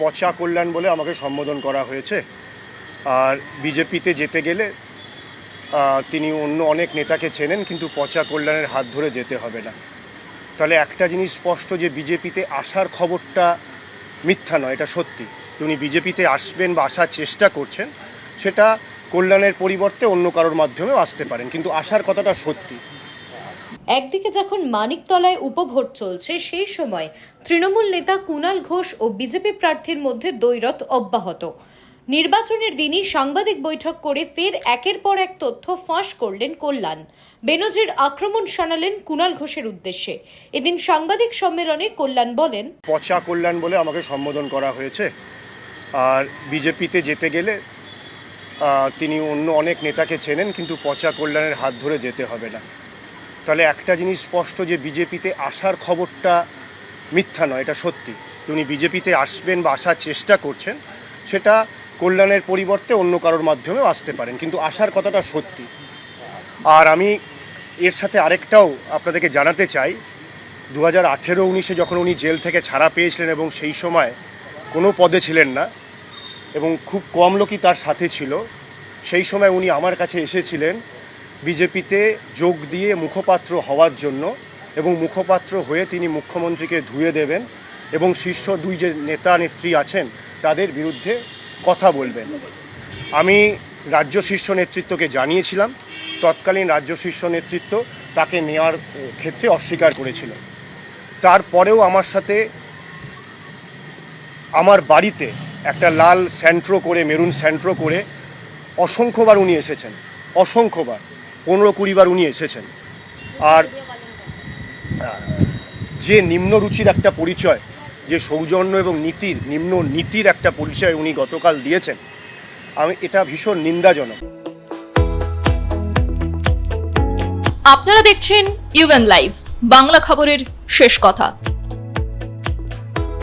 পচা কল্যাণ বলে আমাকে সম্বোধন করা হয়েছে। আর বিজেপিতে যেতে গেলে তিনি অন্য অনেক নেতাকে চেনেন, কিন্তু পচা কল্যাণের হাত ধরে যেতে হবে না। তাহলে একটা জিনিস স্পষ্ট যে, বিজেপিতে আসার খবরটা মিথ্যা নয়, এটা সত্যি। উনি বিজেপিতে আসবেন বা আসার চেষ্টা করছেন, সেটা কল্যাণের পরিবর্তে অন্য কারোর মাধ্যমেও আসতে পারেন, কিন্তু আসার কথাটা সত্যি। একদিকে যখন মানিকতলায় উপভোট চলছে, সেই সময় তৃণমূল নেতা কুণাল ঘোষ ও বিজেপি প্রার্থীর মধ্যে দ্বৈরথ অব্যাহত। নির্বাচনের দিনই সাংবাদিক বৈঠক করে ফের একের পর এক তথ্য ফাঁস করলেন কল্যাণ। বেনজির আক্রমণ শানালেন কুণাল ঘোষের উদ্দেশ্যে। এদিন সাংবাদিক সম্মেলনে কল্যাণ বলেন, পচা কল্যাণ বলে আমাকে সম্বোধন করা হয়েছে। আর বিজেপিতে যেতে গেলে তিনি অন্য অনেক নেতাকে চেনেন, কিন্তু পচা কল্যাণের হাত ধরে যেতে হবে না। তাহলে একটা জিনিস স্পষ্ট যে বিজেপিতে আসার খবরটা মিথ্যা নয়, এটা সত্যি। উনি বিজেপিতে আসবেন বা আসার চেষ্টা করছেন, সেটা কল্যাণের পরিবর্তে অন্য কারোর মাধ্যমেও আসতে পারেন, কিন্তু আসার কথাটা সত্যি। আর আমি এর সাথে আরেকটাও আপনাদেরকে জানাতে চাই দু হাজার আঠেরো উনিশে যখন উনি জেল থেকে ছাড়া পেয়েছিলেন এবং সেই সময় কোনো পদে ছিলেন না, এবং খুব কম লোকই তার সাথে ছিল, সেই সময় উনি আমার কাছে এসেছিলেন বিজেপিতে যোগ দিয়ে মুখপাত্র হওয়ার জন্য এবং মুখপাত্র হয়ে তিনি মুখ্যমন্ত্রীকে ধুয়ে দেবেন এবং শীর্ষ দুই যে নেতা নেত্রী আছেন, তাদের বিরুদ্ধে কথা বলবেন। আমি রাজ্য শীর্ষ নেতৃত্বকে জানিয়েছিলাম, তৎকালীন রাজ্য শীর্ষ নেতৃত্ব তাকে নেওয়ার ক্ষেত্রে অস্বীকার করেছিল। তারপরেও আমার সাথে আমার বাড়িতে একটা লাল স্যান্ট্রো করে, মেরুন স্যান্ট্রো করে অসংখ্যবার উনি এসেছেন, অসংখ্যবার। পনেরো কুড়িবার উনি এসেছেন। আর যে নিম্ন রুচির একটা পরিচয়, যে সৌজন্য এবং নীতির, নিম্ন নীতির একটা পরিচয় উনি গতকাল দিয়েছেন, আমি এটা ভীষণ নিন্দাজনক। আপনারা দেখছেন ইউএন লাইভ বাংলা খবরের শেষ কথা।